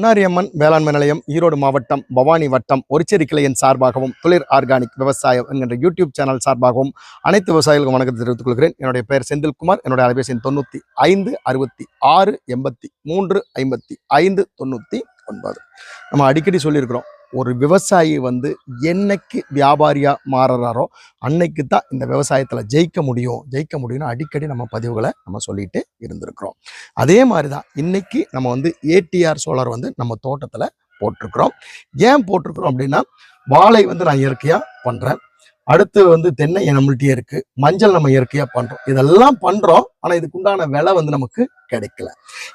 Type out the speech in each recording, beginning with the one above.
அன்னாரியம்மன் வேளாண்மை நிலையம் ஈரோடு மாவட்டம் பவானி வட்டம் ஒரிச்சேரி கிளையின் சார்பாகவும் துளிர் ஆர்கானிக் விவசாயம் என்கின்ற யூடியூப் சேனல் சார்பாகவும் அனைத்து விவசாயிகளுக்கும் வணக்கத்தை தெரிவித்துக் கொள்கிறேன். என்னுடைய பெயர் செந்தில்குமார். என்னுடைய அலைபேசி தொண்ணூற்றி ஐந்து அறுபத்தி ஆறு எண்பத்தி மூன்று ஐம்பத்தி ஐந்து தொண்ணூற்றி ஒன்பது. நம்ம அடிக்கடி சொல்லியிருக்கிறோம் ஒரு விவசாயி வந்து என்னைக்கு வியாபாரியாக மாறுறாரோ அன்னைக்கு தான் இந்த விவசாயத்தில் ஜெயிக்க முடியும் ஜெயிக்க முடியும்னு அடிக்கடி நம்ம பதிவுகளை நம்ம சொல்லிட்டு இருந்திருக்கிறோம். அதே மாதிரி தான் இன்னைக்கு நம்ம வந்து ஏடிஆர் சோலார் வந்து நம்ம தோட்டத்தில் போட்டிருக்கிறோம். ஏன் போட்டிருக்கிறோம் அப்படின்னா வாழை வந்து நான் இயற்கையாக பண்ணுறேன் அடுத்து வந்து தென்னை நம்மள்ட்டயே இருக்கு மஞ்சள் நம்ம இயற்கையா பண்றோம். இதெல்லாம் பண்றோம் ஆனா இதுக்குண்டான விலை வந்து நமக்கு கிடைக்கல.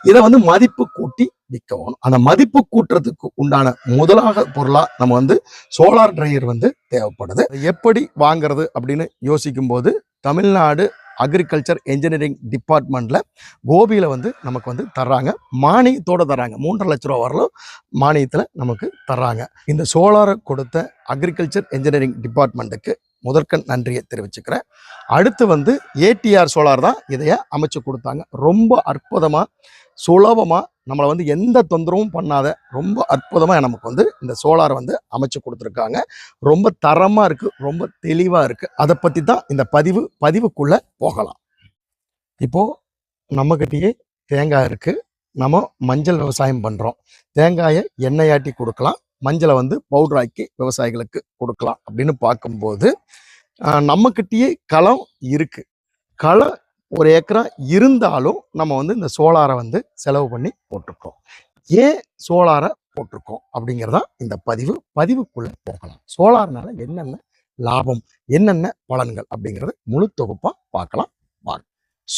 இதை வந்து மதிப்பு கூட்டி விற்கவும் அந்த மதிப்பு கூட்டுறதுக்கு உண்டான முதலாக பொருளா நம்ம வந்து சோலார் ட்ரையர் வந்து தேவைப்படுது. எப்படி வாங்குறது அப்படின்னு யோசிக்கும் போது தமிழ்நாடு அக்ரிகல்ச்சர் இன்ஜினியரிங் டிபார்ட்மெண்ட்டில் கோபியில் வந்து நமக்கு வந்து தர்றாங்க. மானியத்தோடு தர்றாங்க. மூன்றரை லட்ச ரூபா வரலும் மானியத்தில் நமக்கு தர்றாங்க. இந்த சோலாரை கொடுத்த அக்ரிகல்ச்சர் இன்ஜினியரிங் டிபார்ட்மெண்ட்டுக்கு முதற்கண் நன்றியை தெரிவிச்சுக்கிறேன். அடுத்து வந்து ஏடிஆர் சோலார் தான் இதைய அமைச்சு கொடுத்தாங்க. ரொம்ப அற்புதமாக சுலபமாக நம்மளை வந்து எந்த தொந்தரவும் பண்ணாத ரொம்ப அற்புதமாக நமக்கு வந்து இந்த சோலார் வந்து அமைச்சு கொடுத்துருக்காங்க. ரொம்ப தரமாக இருக்குது ரொம்ப தெளிவாக இருக்குது அதை பற்றி தான் இந்த பதிவு பதிவுக்குள்ளே போகலாம். இப்போது நம்மக்கிட்டேயே தேங்காய் இருக்குது நம்ம மஞ்சள் விவசாயம் பண்ணுறோம் தேங்காயை எண்ணெயாட்டி கொடுக்கலாம். மஞ்சளை வந்து பவுடராக்கி விவசாயிகளுக்கு கொடுக்கலாம் அப்படின்னு பார்க்கும்போது நம்மக்கிட்டேயே களம் இருக்குது களம் ஒரு ஏக்கரா இருந்தாலும் நம்ம வந்து இந்த சோலாரை வந்து செலவு பண்ணி போட்டிருக்கோம். ஏன் சோலாரை போட்டிருக்கோம் அப்படிங்கிறதா இந்த பதிவு. பதிவுக்குள்ளே போகலாம். சோலார்னால என்னென்ன லாபம் என்னென்ன பலன்கள் அப்படிங்கிறது முழு தொகுப்பாக பார்க்கலாம். வாங்க.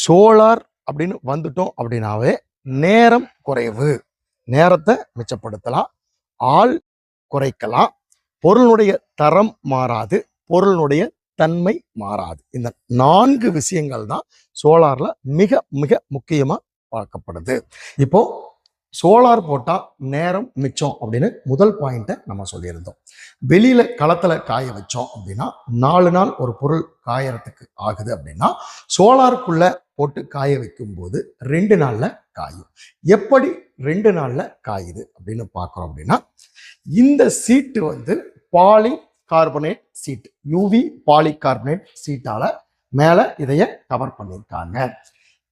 சோலார் அப்படின்னு வந்துட்டோம் அப்படின்னாவே நேரம் குறைவு. நேரத்தை மிச்சப்படுத்தலாம். ஆள் குறைக்கலாம். பொருளுடைய தரம் மாறாது. பொருளுடைய தன்மை மாறாது. இந்த நான்கு விஷயங்கள் தான் சோலாரில் மிக மிக முக்கியமாக பார்க்கப்படுது. இப்போ சோலார் போட்டால் நேரம் மிச்சம் அப்படின்னு முதல் பாயிண்ட்டை நம்ம சொல்லியிருந்தோம். வெளியில் களத்தில் காய வச்சோம் அப்படின்னா நாலு நாள் ஒரு பொருள் காயறதுக்கு ஆகுது அப்படின்னா சோலாருக்குள்ளே போட்டு காய வைக்கும்போது ரெண்டு நாளில் காயும். எப்படி ரெண்டு நாளில் காயுது அப்படின்னு பார்க்குறோம் அப்படின்னா இந்த சீட்டு வந்து polycarbonate sheet UV polycarbonate சீட்டால மேல இதைய கவர் பண்ணியிருக்காங்க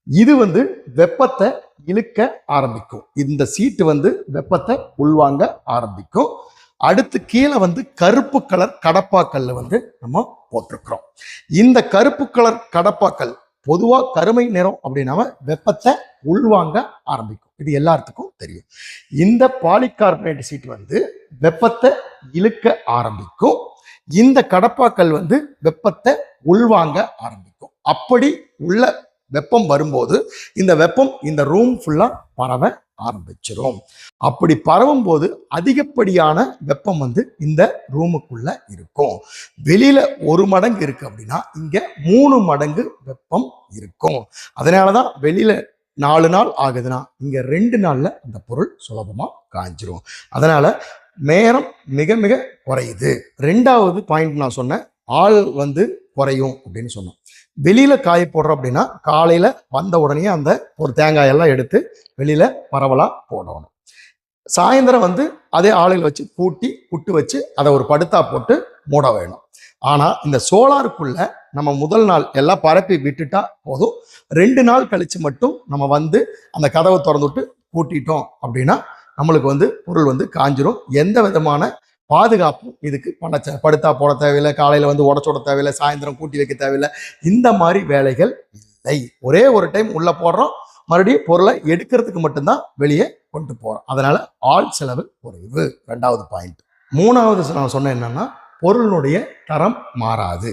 இது வந்து வெப்பத்தை இழுக்க ஆரம்பிக்கும். இந்த சீட்டு வந்து வெப்பத்தை உள்வாங்க ஆரம்பிக்கும். அடுத்து கீழே வந்து கருப்பு கலர் கடப்பாக்கல்ல வந்து நம்ம போட்டிருக்கிறோம். இந்த கருப்பு கலர் கடப்பாக்கல் பொதுவா கருமை நிறம் அப்படின்னா வெப்பத்தை உள்வாங்க ஆரம்பிக்கும். இது எல்லாத்துக்கும் தெரியும். இந்த பாலிகார்பனேட் சீட் வந்து வெப்பத்தை இழுக்க ஆரம்பிக்கும். இந்த கடப்பாக்கல் வந்து வெப்பத்தை உள்வாங்க ஆரம்பிக்கும். அப்படி உள்ள வெப்பம் வரும்போது இந்த வெப்பம் இந்த ரூம் ஃபுல்லா பரவ ஆரம்பிச்சிடும் அப்படி பரவும் போது அதிகப்படியான வெப்பம் வந்து இந்த ரூமுக்குள்ள இருக்கும். வெளியில ஒரு மடங்கு இருக்கு அப்படின்னா இங்க மூணு மடங்கு வெப்பம் இருக்கும். அதனாலதான் வெளியில நாலு நாள் ஆகுதுன்னா இங்க ரெண்டு நாள்ல அந்த பொருள் சுலபமா காஞ்சிரும். அதனால நேரம் மிக மிக குறையுது. ரெண்டாவது பாயிண்ட் நான் சொன்னேன் ஆள் வந்து குறையும் அப்படின்னு சொன்னோம். வெளியில காய போடுறோம் அப்படின்னா காலையில வந்த உடனே அந்த ஒரு தேங்காய் எல்லாம் எடுத்து வெளியில பரவலா போடணும். சாயந்தரம் வந்து அதே ஆளுகள் வச்சு கூட்டி புட்டு வச்சு அதை ஒரு படுத்தா போட்டு மூட வேணும். ஆனா இந்த சோலாருக்குள்ள நம்ம முதல் நாள் எல்லாம் பரப்பி விட்டுட்டா போதும். ரெண்டு நாள் கழிச்சு மட்டும் நம்ம வந்து அந்த கதவை திறந்துட்டு பூட்டிட்டோம் அப்படின்னா நம்மளுக்கு வந்து பொருள் வந்து காஞ்சிரும். எந்த விதமான பாதுகாப்பும் இதுக்கு பண்ண படுத்தா போட தேவையில்லை காலையில் வந்து உடச்சோட தேவையில்லை சாயந்தரம் கூட்டி வைக்க தேவையில்லை. இந்த மாதிரி வேலைகள் இல்லை. ஒரே ஒரு டைம் உள்ளே போடுறோம். மறுபடியும் பொருளை எடுக்கிறதுக்கு மட்டும்தான் வெளியே கொண்டு போகிறோம் அதனால் ஆள் செலவு குறைவு. ரெண்டாவது பாயிண்ட். மூணாவது நான் சொன்னேன் என்னென்னா பொருளினுடைய தரம் மாறாது.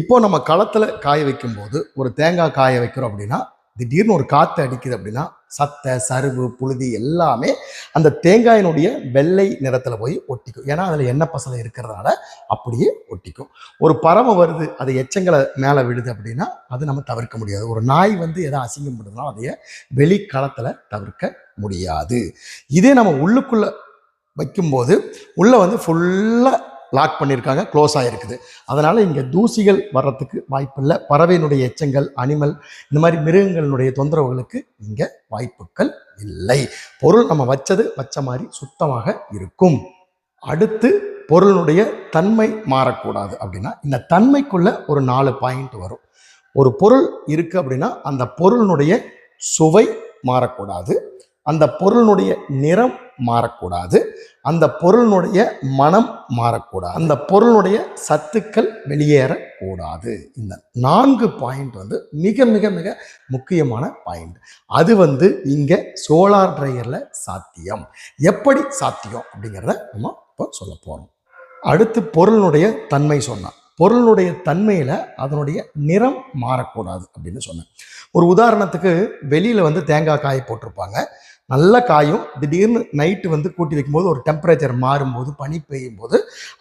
இப்போ நம்ம களத்தில் காய வைக்கும் போது ஒரு தேங்காய் காய வைக்கிறோம் அப்படின்னா திடீர்னு ஒரு காற்று அடிக்குது அப்படின்னா சத்தை சருவு புழுதி எல்லாமே அந்த தேங்காயினுடைய வெள்ளை நிறத்தில் போய் ஒட்டிக்கும். ஏன்னா அதில் எண்ணெய் பசலை இருக்கிறதுனால அப்படியே ஒட்டிக்கும். ஒரு பறவை வருது அது எச்சங்களை மேலே விடுது அப்படின்னா அது நம்ம தவிர்க்க முடியாது. ஒரு நாய் வந்து எதை அசிங்கம் பண்ணுதுன்னா அதைய வெளிக்களத்தில் தவிர்க்க முடியாது. இதே நம்ம உள்ளுக்குள்ளே வைக்கும்போது உள்ளே வந்து ஃபுல்லாக லாக் பண்ணியிருக்காங்க க்ளோஸ் ஆகிருக்குது அதனால் இங்கே தூசிகள் வர்றதுக்கு வாய்ப்பில்லை. பறவையினுடைய எச்சங்கள் அனிமல் இந்த மாதிரி மிருகங்களினுடைய தொந்தரவுகளுக்கு இங்கே வாய்ப்புகள் இல்லை. பொருள் நம்ம வச்சது வச்ச மாதிரி சுத்தமாக இருக்கும். அடுத்து பொருளினுடைய தன்மை மாறக்கூடாது அப்படின்னா இந்த தன்மைக்குள்ள ஒரு நாலு பாயிண்ட் வரும். ஒரு பொருள் இருக்குது அப்படின்னா அந்த பொருளினுடைய சுவை மாறக்கூடாது. அந்த பொருளினுடைய நிறம் மாறக்கூடாது. அந்த பொருளினுடைய மனம் மாறக்கூடாது. அந்த பொருளுடைய சத்துக்கள் வெளியேறக்கூடாது. இந்த நான்கு பாயிண்ட் வந்து மிக மிக மிக முக்கியமான பாயிண்ட். அது வந்து இங்கே சோலார் ட்ரையரில் சாத்தியம். எப்படி சாத்தியம் அப்படிங்கிறத நம்ம இப்போ சொல்ல போகிறோம் அடுத்து பொருளினுடைய தன்மை சொன்னான் பொருளுடைய தன்மையில் அதனுடைய நிறம் மாறக்கூடாது அப்படின்னு சொன்னேன். ஒரு உதாரணத்துக்கு வெளியில் வந்து தேங்காய் காய போட்டிருப்பாங்க. நல்ல காயும் திடீர்னு நைட்டு வந்து கூட்டி வைக்கும்போது ஒரு டெம்பரேச்சர் மாறும்போது பனி பெய்யும் போது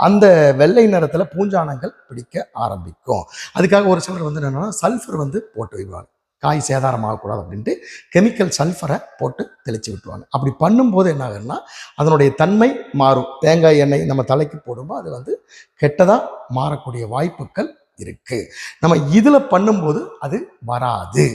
அந்த வெள்ளை நிறத்தில் பூஞ்சானங்கள் பிடிக்க ஆரம்பிக்கும். அதுக்காக ஒரு சிலர் வந்து என்னென்னா சல்ஃபர் வந்து போட்டு வைப்பாங்க. காய் சேதாரம் ஆகக்கூடாது அப்படின்ட்டு கெமிக்கல் சல்ஃபரை போட்டு தெளித்து விட்டுருவாங்க. அப்படி பண்ணும்போது என்ன ஆகுதுன்னா அதனுடைய தன்மை மாறும். தேங்காய் எண்ணெய் நம்ம தலைக்கு போடும்போது அது வந்து கெட்டதாக மாறக்கூடிய வாய்ப்புகள் இருக்குது நம்ம இதில் பண்ணும்போது அது வராது.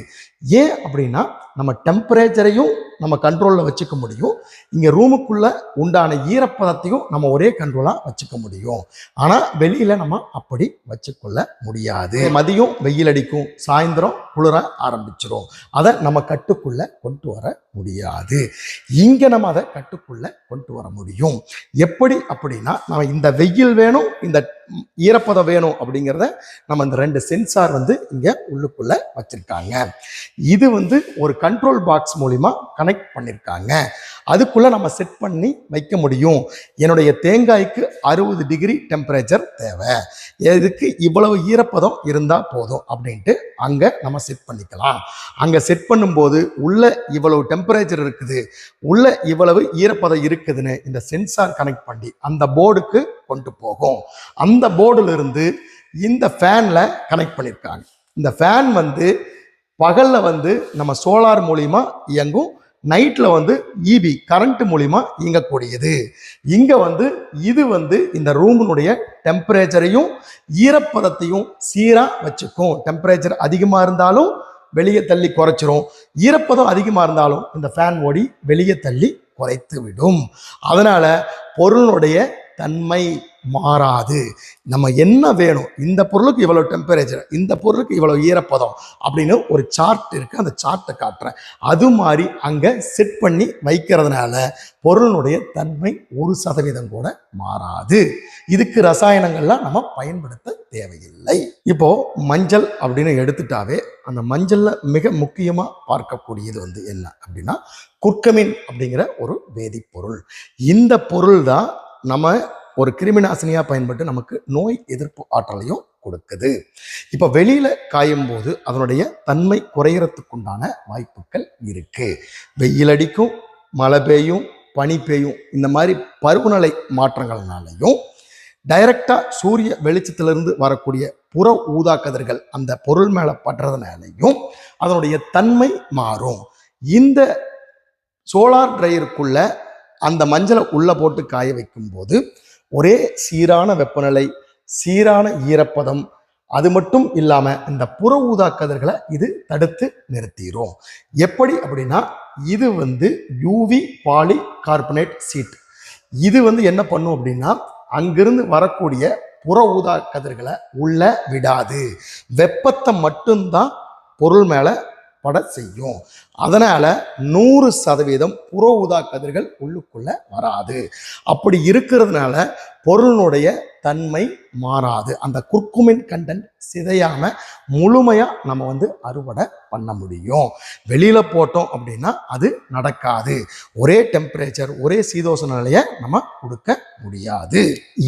ஏன் அப்படின்னா நம்ம டெம்பரேச்சரையும் நம்ம கண்ட்ரோலில் வச்சுக்க முடியும். இங்கே ரூமுக்குள்ளே உண்டான ஈரப்பதத்தையும் நம்ம ஒரே கண்ட்ரோலாக வச்சுக்க முடியும். ஆனால் வெளியில் நம்ம அப்படி வச்சுக்கொள்ள முடியாது. மதியம் வெயில் அடிக்கும் சாயந்தரம் குளிர ஆரம்பிச்சிடும் அதை நம்ம கட்டுக்குள்ளே கொண்டு வர முடியாது. இங்கே நம்ம அதை கட்டுக்குள்ளே கொண்டு வர முடியும். எப்படி அப்படின்னா நம்ம இந்த வெயில் வேணும் இந்த ஈரப்பதம் வேணும் அப்படிங்கிறத நம்ம இந்த ரெண்டு சென்சார் வந்து இங்கே உள்ளுக்குள்ளே வச்சுருக்காங்க. இது வந்து ஒரு கண்ட்ரோல் பாக்ஸ் மூலிமா கனெக்ட் பண்ணியிருக்காங்க அதுக்குள்ளே நம்ம செட் பண்ணி வைக்க முடியும். என்னுடைய தேங்காய்க்கு அறுபது டிகிரி டெம்பரேச்சர் தேவை. இதுக்கு இவ்வளவு ஈரப்பதம் இருந்தால் போதும் அப்படின்ட்டு அங்கே நம்ம செட் பண்ணிக்கலாம். அங்கே செட் பண்ணும்போது உள்ள இவ்வளவு டெம்பரேச்சர் இருக்குது. உள்ள இவ்வளவு ஈரப்பதம் இருக்குதுன்னு இந்த சென்சார் கனெக்ட் பண்ணி அந்த போர்டுக்கு கொண்டு போகும். அந்த போர்டுல இருந்து இந்த ஃபேனில் கனெக்ட் பண்ணியிருக்காங்க இந்த ஃபேன் வந்து பகலில் வந்து நம்ம சோலார் மூலிமா இயங்கும் நைட்டில் வந்து இபி கரண்ட் மூலிமா இயங்கக்கூடியது. இங்கே வந்து இது வந்து இந்த ரூமினுடைய டெம்பரேச்சரையும் ஈரப்பதத்தையும் சீராக வச்சுக்கும். டெம்பரேச்சர் அதிகமாக இருந்தாலும் வெளியே தள்ளி குறைச்சிரும். ஈரப்பதம் அதிகமாக இருந்தாலும் இந்த ஃபேன் ஓடி வெளியே தள்ளி குறைத்து விடும் அதனால் பொருளுடைய தன்மை மாறாது. நம்ம என்ன வேணும்? இந்த பொருளுக்கு இவ்வளோ டெம்பரேச்சர் இந்த பொருளுக்கு இவ்வளோ ஈரப்பதம் அப்படின்னு ஒரு சார்ட் இருக்கு. அந்த சார்ட்டை காட்டுறேன். அது மாதிரி அங்கே செட் பண்ணி வைக்கிறதுனால பொருளினுடைய தன்மை ஒரு சதவீதம் கூட மாறாது. இதுக்கு ரசாயனங்கள்லாம் நம்ம பயன்படுத்த தேவையில்லை. இப்போ மஞ்சள் அப்படின்னு எடுத்துட்டாவே அந்த மஞ்சளில் மிக முக்கியமாக பார்க்கக்கூடியது வந்து என்ன அப்படின்னா குர்கமின் அப்படிங்கிற ஒரு வேதிப்பொருள். இந்த பொருள் தான் நம்ம ஒரு கிருமிநாசினியாக பயன்பட்டு நமக்கு நோய் எதிர்ப்பு ஆற்றலையும் கொடுக்குது. இப்போ வெளியில் காயும் போது அதனுடைய தன்மை குறையறதுக்குண்டான வாய்ப்புகள் இருக்கு. வெயில் அடிக்கும் மழை பெய்யும் பனி பெய்யும் இந்த மாதிரி பருவநிலை மாற்றங்கள்னாலையும் டைரக்டாக சூரிய வெளிச்சத்திலிருந்து வரக்கூடிய புற ஊதா கதிர்கள் அந்த பொருள் மேலே படுறதுனாலையும் அதனுடைய தன்மை மாறும். இந்த சோலார் ட்ரையருக்குள்ள அந்த மஞ்சளை உள்ளே போட்டு காய வைக்கும்போது ஒரே சீரான வெப்பநிலை சீரான ஈரப்பதம் அது மட்டும் இல்லாமல் இந்த புற ஊதா கதிர்களை இது தடுத்து நிறுத்திடும் எப்படி அப்படின்னா இது வந்து யூவி பாலி கார்பனேட் சீட் இது வந்து என்ன பண்ணும் அப்படின்னா அங்கிருந்து வரக்கூடிய புற ஊதா கதிர்களை உள்ள விடாது. வெப்பத்தை மட்டும்தான் பொருள் மேலே பட செய்யும். அதனால நூறு சதவீதம் புற ஊதா கதிர்கள் உள்ளுக்குள்ள வராது. அப்படி இருக்கிறதுனால பொருளினுடைய தன்மை மாறாது. அந்த குர்க்குமின் கண்டென்ட் சிதையாம முழுமையா நம்ம வந்து அறுவடை பண்ண முடியும். வெளியில போட்டோம் அப்படின்னா அது நடக்காது. ஒரே டெம்பரேச்சர் ஒரே சீதோஷ நிலையை நம்ம கொடுக்க முடியாது.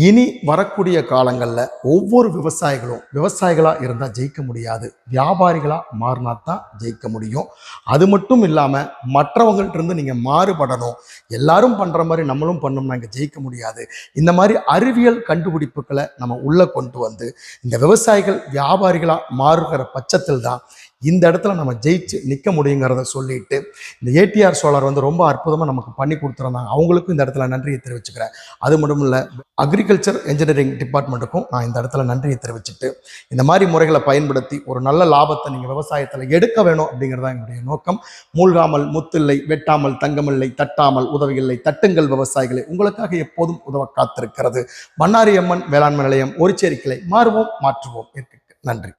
இனி வரக்கூடிய காலங்களில் ஒவ்வொரு விவசாயிகளும் விவசாயிகளாக இருந்தால் ஜெயிக்க முடியாது. வியாபாரிகளாக மாறினா தான் ஜெயிக்க முடியும். அது மட்டும் இல்லாமல் மற்றவங்கள்ட்ட இருந்து நீங்கள் மாறுபடணும். எல்லாரும் பண்ணுற மாதிரி நம்மளும் பண்ணோம்னா இங்கே ஜெயிக்க முடியாது. இந்த மாதிரி அறிவியல் கண்டுபிடி கண்டுபிடிப்புகளை நம்ம உள்ளே கொண்டு வந்து இந்த விவசாயிகள் வியாபாரிகளாக மாறுகிற பட்சத்தில் தான் இந்த இடத்துல நம்ம ஜெயிச்சு நிற்க முடியுங்கிறத சொல்லிட்டு இந்த ஏடிஆர் சோலார் வந்து ரொம்ப அற்புதமாக நமக்கு பண்ணி கொடுத்துருந்தாங்க. அவங்களுக்கும் இந்த இடத்துல நன்றியை தெரிவிச்சுக்கிறேன். அது மட்டும் இல்லை அக்ரிகல்ச்சர் இன்ஜினியரிங் டிபார்ட்மெண்ட்டுக்கும் நான் இந்த இடத்துல நன்றியை தெரிவிச்சுட்டு இந்த மாதிரி முறைகளை பயன்படுத்தி ஒரு நல்ல லாபத்தை நீங்கள் விவசாயத்தில் எடுக்க வேணும் அப்படிங்கிறதா என்னுடைய நோக்கம். மூழ்காமல் முத்தில்லை வெட்டாமல் தங்கமில்லை தட்டாமல் உதவியில்லை தட்டுங்கள் விவசாயிகளை உங்களுக்காக எப்போதும் உதவ காத்திருக்கிறது. மன்னாரி அம்மன் வேளாண்மை நிலையம் ஒரு கிளை மாறுவோம் மாற்றுவோம். நன்றி.